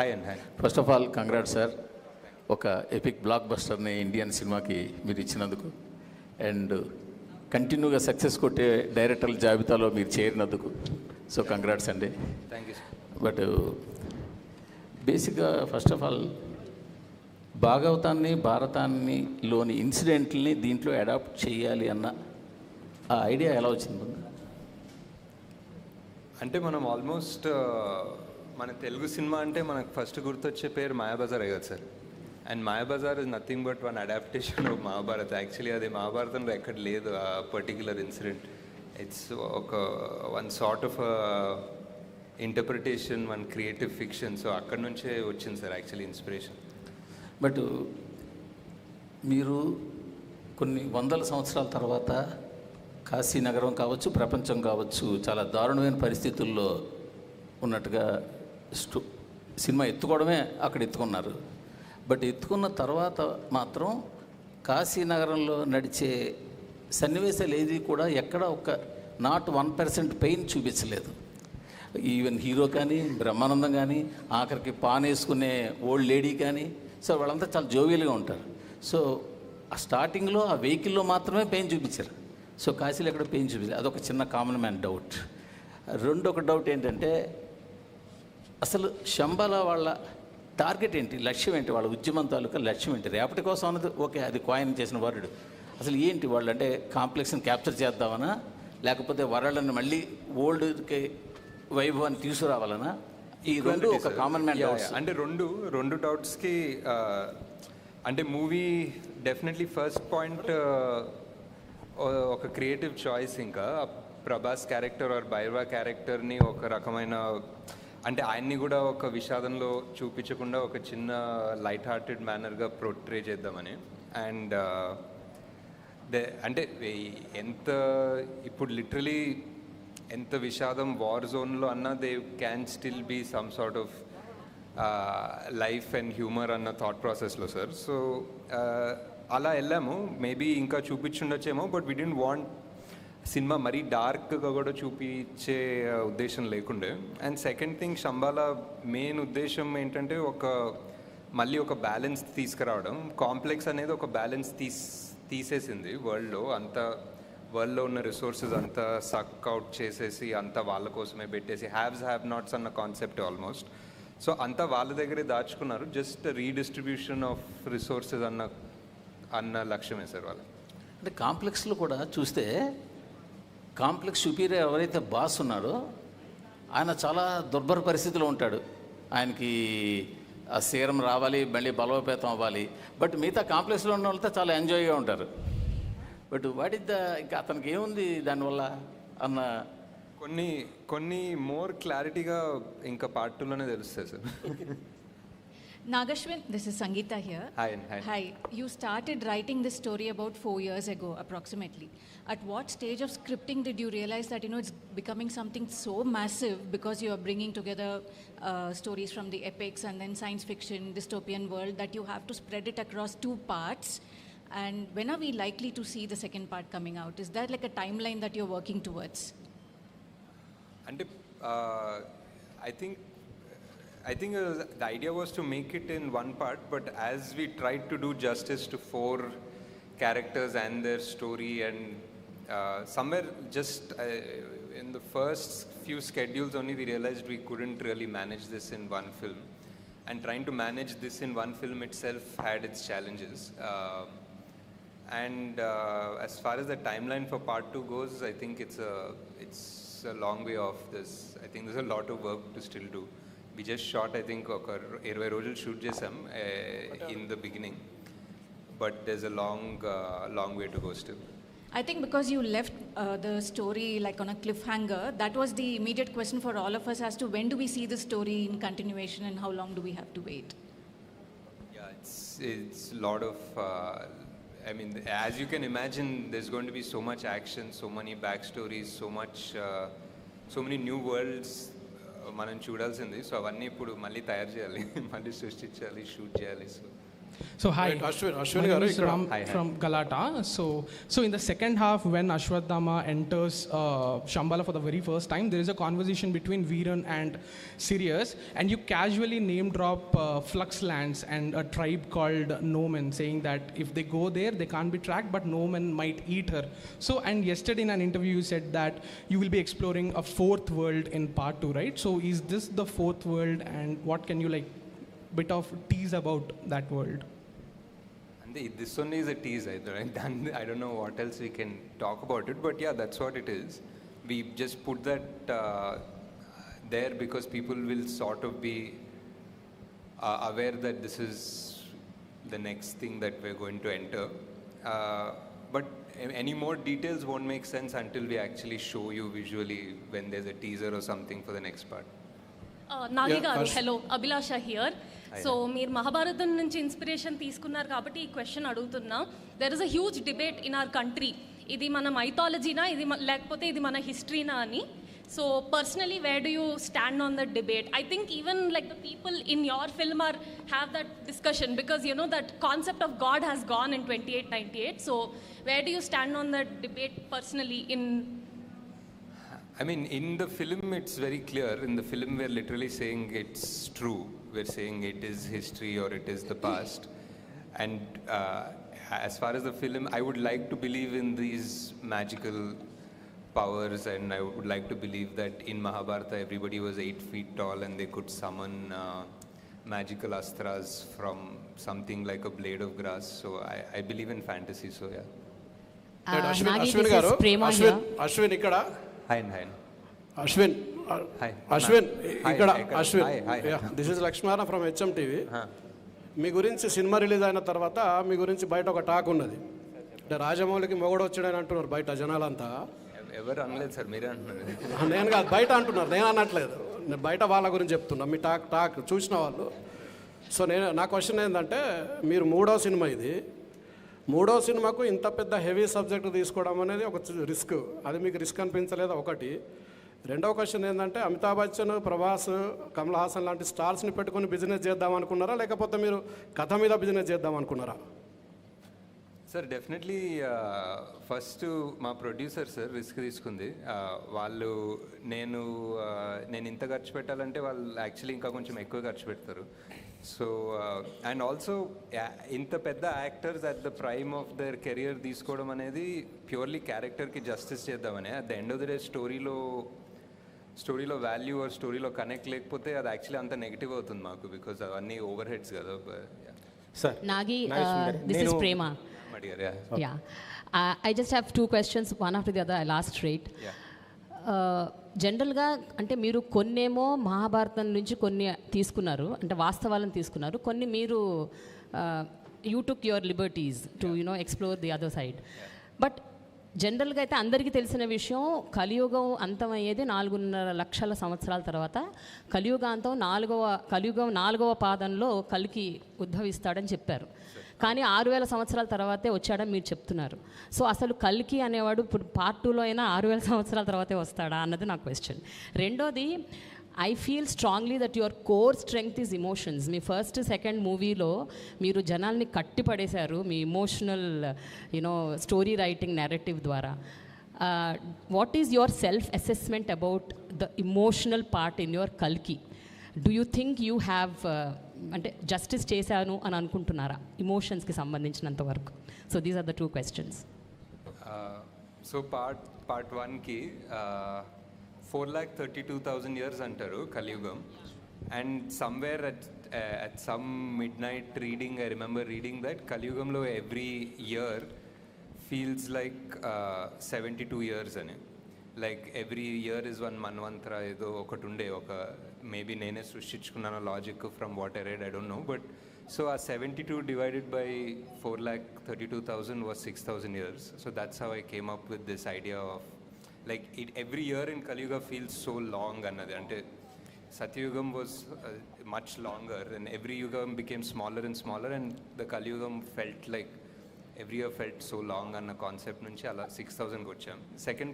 Hi and hi first of all congrat sir ఒక epic బ్లాక్ బస్టర్ని ఇండియన్ సినిమాకి మీరు ఇచ్చినందుకు. అండ్ కంటిన్యూగా సక్సెస్ కొట్టే డైరెక్టర్ల జాబితాలో మీరు చేరినందుకు. సో కంగ్రాట్స్ అండి. థ్యాంక్ యూ సార్ బట్ బేసిక్గా ఫస్ట్ ఆఫ్ ఆల్ భాగవతాన్ని భారతాన్ని లోని ఇన్సిడెంట్ని దీంట్లో అడాప్ట్ చేయాలి అన్న ఆ ఐడియా ఎలా వచ్చింది? అంటే మనం ఆల్మోస్ట్ మన తెలుగు సినిమా అంటే మనకు ఫస్ట్ గుర్తొచ్చే పేరు మాయాబజార్ కదా sir. And Mayabazar is nothing but one adaptation of Mahabharat. Actually అది మహాభారతంలో ఎక్కడ లేదు ఆ పర్టిక్యులర్ ఇన్సిడెంట్ ఇట్స్ ఒక one sort of interpretation one creative fiction so అక్కడ నుంచే వచ్చింది సార్ యాక్చువల్లీ ఇన్స్పిరేషన్ బట్ మీరు కొన్ని వందల సంవత్సరాల తర్వాత కాశీ నగరం కావచ్చు ప్రపంచం కావచ్చు చాలా దారుణమైన పరిస్థితుల్లో ఉన్నట్టుగా స్టో సినిమా ఎత్తుకోవడమే అక్కడ ఎత్తుకున్నారు. బట్ ఎత్తుకున్న తర్వాత మాత్రం కాశీ నగరంలో నడిచే సన్నివేశాలు ఏది కూడా ఎక్కడ ఒక నాట్ వన్ పర్సెంట్ పెయిన్ చూపించలేదు. ఈవెన్ హీరో కానీ బ్రహ్మానందం కానీ ఆఖరికి పాన్ వేసుకునే ఓల్డ్ లేడీ కానీ సో వాళ్ళంతా చాలా జోవియల్గా ఉంటారు. సో ఆ స్టార్టింగ్లో ఆ వెహికల్లో మాత్రమే పెయిన్ చూపించారు. సో కాశీలో ఎక్కడ పెయిన్ చూపించారు. అదొక చిన్న కామన్ మ్యాన్ డౌట్. రెండొక డౌట్ ఏంటంటే అసలు శంబాల వాళ్ళ టార్గెట్ ఏంటి? లక్ష్యం ఏంటి? వాళ్ళ ఉద్యమం తాలూకా లక్ష్యం ఏంటి? రేపటి కోసం అన్నది ఓకే అది కాయిన్ చేసిన వరుడు. అసలు ఏంటి వాళ్ళు అంటే కాంప్లెక్స్ని క్యాప్చర్ చేద్దామనా? లేకపోతే వరల్డ్ని మళ్ళీ ఓల్డ్కి వైభవాన్ని తీసుకురావాలనా? ఈ రెండు ఒక కామన్ మ్యాన్. అంటే రెండు రెండు డౌట్స్కి అంటే మూవీ డెఫినెట్లీ ఫస్ట్ పాయింట్ ఒక క్రియేటివ్ చాయిస్ ఇంకా. ప్రభాస్ క్యారెక్టర్ ఆర్ బైర్వా క్యారెక్టర్ని ఒక రకమైన అంటే ఆయన్ని కూడా ఒక విషాదంలో చూపించకుండా ఒక చిన్న లైట్ హార్టెడ్ మేనర్గా ప్రొట్రే చేద్దామని అండ్ uh, దే అంటే ఎంత ఇప్పుడు లిటరలీ ఎంత విషాదం వార్ జోన్లో అన్నా they can still be some sort of life and humour అన్న థాట్ ప్రాసెస్లో సార్ సో అలా వెళ్ళాము. మేబీ ఇంకా చూపించుండొచ్చేమో బట్ వీ డెంట్ వాంట్ సినిమా మరీ డార్క్గా కూడా చూపించే ఉద్దేశం లేకుండే. And second thing Shambala main ఉద్దేశం ఏంటంటే ఒక మళ్ళీ ఒక బ్యాలెన్స్ తీసుకురావడం. కాంప్లెక్స్ అనేది ఒక బ్యాలెన్స్ తీస్ తీసేసింది వరల్డ్లో. అంత వరల్డ్లో ఉన్న రిసోర్సెస్ అంతా సక్ అవుట్ చేసేసి అంతా వాళ్ళ కోసమే పెట్టేసి హ్యావ్స్ హ్యావ్ నాట్స్ అన్న కాన్సెప్ట్ ఆల్మోస్ట్. సో అంతా వాళ్ళ దగ్గరే దాచుకున్నారు. జస్ట్ రీడిస్ట్రిబ్యూషన్ ఆఫ్ రిసోర్సెస్ అన్న అన్న లక్ష్యమే సార్ వాళ్ళు అంటే కాంప్లెక్స్లో కూడా చూస్తే కాంప్లెక్స్ సుపీరియర్ ఎవరైతే బాస్ ఉన్నాడో ఆయన చాలా దుర్భర పరిస్థితిలో ఉంటాడు. ఆయనకి ఆ సీరం రావాలి మళ్ళీ బలోపేతం అవ్వాలి. బట్ మిగతా కాంప్లెక్స్లో ఉన్న వాళ్ళతో చాలా ఎంజాయ్గా ఉంటారు. బట్ వాట్ ఇస్ ద ఇంకా అతనికి ఏముంది దానివల్ల అన్న? కొన్ని కొన్ని మోర్ క్లారిటీగా ఇంకా పార్ట్ టూలోనే తెలుస్తాయి sir. Nagashwin, this is Sangeeta here. Hi, hi. Hi. You started writing this story about four years ago, approximately. At what stage of scripting did you realize that you know it's becoming something so massive because you are bringing together uh, stories from the epics and then science fiction, dystopian world that you have to spread it across two parts? And when are we likely to see the second part coming out? Is that like a timeline that you're working towards? And uh, I think I think was, the idea was to make it in one part, but as we tried to do justice to four characters and their story, and uh, somewhere just uh, in the first few schedules only, we realized we couldn't really manage this in one film. And trying to manage this in one film itself had its challenges. Uh, and uh, as far as the timeline for part two goes, I think it's a it's a long way off. This I think there's a lot of work to still do We just shot I think ఒక ఇరవై రోజులు shoot చేసాం uh, in the beginning, but there's a long uh, long way to go still. I think because you left uh, the story like on a cliffhanger, that was the immediate question for all of us as to when do we see the story in continuation and how long do we have to wait? Yeah, it's it's a lot of. Uh, I mean, as you can imagine, there's going to be so much action, so many backstories, so much, uh, so many new worlds. మనం చూడాల్సింది. So అవన్నీ ఇప్పుడు మళ్ళీ తయారు చేయాలి. మళ్ళీ సృష్టించాలి shoot చేయాలి. So So hi, Right, Ashwin- Ashwin my name is. Ram Hi, hi. from Galata. So, so in the second half, when Ashwatthama enters uh, Shambhala for the very first time, there is a conversation between Viran and Sirius, and you casually name drop uh, Flux Lands and a tribe called Nomen, saying that if they go there, they can't be tracked, but Nomen might eat her. So, and yesterday in an interview, you said that you will be exploring a fourth world in part two, right? So, is this the fourth world, and what can you like? bit of tease about that world. And the, this one is a tease, either. I don't know what else we can talk about it, but yeah, that's what it is. We just put that uh, there because people will sort of be uh, aware that this is the next thing that we're going to enter. Uh, but any more details won't make sense until we actually show you visually when there's a teaser or something for the next part. Uh, Nagigari, yeah, hello. Abhilasha here. So మీరు మహాభారతం నుంచి inspiration తీసుకున్నారు కాబట్టి ఈ question అడుగుతున్నా there is a huge debate in our country ఇది మన మైథాలజీనా ఇది మ- లేకపోతే ఇది మన హిస్టరీనా అని so personally where do you stand on that debate I think even like the people in your film are have that discussion because you know that concept of God has gone in twenty eight ninety eight so where do you stand on that debate personally in I mean, in the film, it's very clear. In the film, we're literally saying it's true. we're saying it is history or it is the past. And uh, as far as the film, I would like to believe in these magical powers, and I would like to believe that in Mahabharata, everybody was eight feet tall and they could summon uh, magical astras from something like a blade of grass. So I, I believe in fantasy. So yeah. Uh, Ashwin, Nagi, Ashwin, Ashwin, Ashwin, Ashwin, Ashwin, Ashwin, Ashwin, Ashwin, Ashwin, Ashwin. Ashwin ఇక్కడ. Ashwin. This is Lakshmana from HM TV. మీ గురించి cinema release అయిన తర్వాత మీ గురించి బయట ఒక talk ఉన్నది. అంటే రాజమౌళికి మొగడు వచ్చాడని అంటున్నారు బయట జనాలంతా. ఎవ- ఎవరు అనలేదు సార్ మీరే అంటున్నారు. నేను కాదు బయట అంటున్నారు నేను అనట్లేదు. నేను బయట వాళ్ళ గురించి చెప్తున్నా మీ టాక్ టాక్ చూసిన వాళ్ళు. సో నేను నా క్వశ్చన్ ఏంటంటే మీరు మూడో సినిమా ఇది. మూడో సినిమాకు ఇంత పెద్ద హెవీ సబ్జెక్ట్ తీసుకోవడం అనేది ఒక రిస్క్. అది మీకు రిస్క్ అనిపించలేదు ఒకటి? రెండవ క్వశ్చన్ ఏంటంటే అమితాబ్ బచ్చన్ ప్రభాస్ కమల్ హాసన్ లాంటి స్టార్స్ని పెట్టుకుని బిజినెస్ చేద్దాం అనుకున్నారా? లేకపోతే మీరు కథ మీద బిజినెస్ చేద్దాం అనుకున్నారా? సార్ డెఫినెట్లీ ఫస్ట్ మా ప్రొడ్యూసర్ సార్ రిస్క్ తీసుకుంది. Uh, వాళ్ళు నేను uh, నేను ఇంత ఖర్చు పెట్టాలంటే వాళ్ళు యాక్చువల్లీ ఇంకా కొంచెం ఎక్కువ ఖర్చు పెడతారు. సో అండ్ ఆల్సో ఇంత పెద్ద actors at the prime of their career తీసుకోవడం అనేది ప్యూర్లీ క్యారెక్టర్కి జస్టిస్ చేద్దామని. At the end of the day స్టోరీలో స్టోరీలో వాల్యూ ఆర్ స్టోరీలో కనెక్ట్ లేకపోతే అది యాక్చువల్లీ అంత నెగిటివ్ అవుతుంది మాకు బికాజ్ అవన్నీ ఓవర్ హెడ్స్ కదా sir yeah. Yeah. Uh, I just have two questions, one after the other. I'll ask straight. Yeah. జనరల్గా అంటే మీరు కొన్నేమో మహాభారతం నుంచి కొన్ని తీసుకున్నారు అంటే వాస్తవాలను తీసుకున్నారు కొన్ని మీరు you took your liberties to you know explore the other side but జనరల్గా అయితే అందరికీ తెలిసిన విషయం కలియుగం అంతమయ్యేది నాలుగున్నర లక్షల సంవత్సరాల తర్వాత. కలియుగాంతం నాలుగవ కలియుగం నాలుగవ పాదంలో కలికి ఉద్భవిస్తాడని చెప్పారు. కానీ ఆరు వేల సంవత్సరాల తర్వాతే వచ్చాడని మీరు చెప్తున్నారు. సో అసలు కల్కి అనేవాడు ఇప్పుడు పార్ట్ టూలో అయినా ఆరు వేల సంవత్సరాల తర్వాతే వస్తాడా అన్నది నా క్వశ్చన్. రెండోది I feel strongly that your core strength is emotions me first second మూవీలో మీరు జనాల్ని కట్టి పడేశారు మీ emotional you know story writing narrative ద్వారా. What is your self assessment about the emotional part in your కల్కి do you think you have అంటే justice చేశాను అని అనుకుంటున్నారా? ఇమోషన్స్కి సంబంధించినంత వరకు. So these are the two questions so part part వన్కి four lakh thirty two thousand years అంటారు కలియుగం and somewhere at at some midnight reading I remember reading that కలియుగంలో every year feels like seventy two years అని like every year is one మన్వంతర ఏదో ఒకటి ఉండే ఒక maybe నేనే సృష్టించుకున్నాను logic from what I read I don't know but so ah seventy two divided by four lakh thirty two thousand was six thousand years so that's how I came up with this idea of like it every year in Kaliyuga feels so long అన్నది అంటే సత్యయుగం was much longer and every యుగం became smaller and smaller and the కలియుగం felt like every year felt so long అన్న concept నుంచి అలా six థౌజండ్కి వచ్చాం second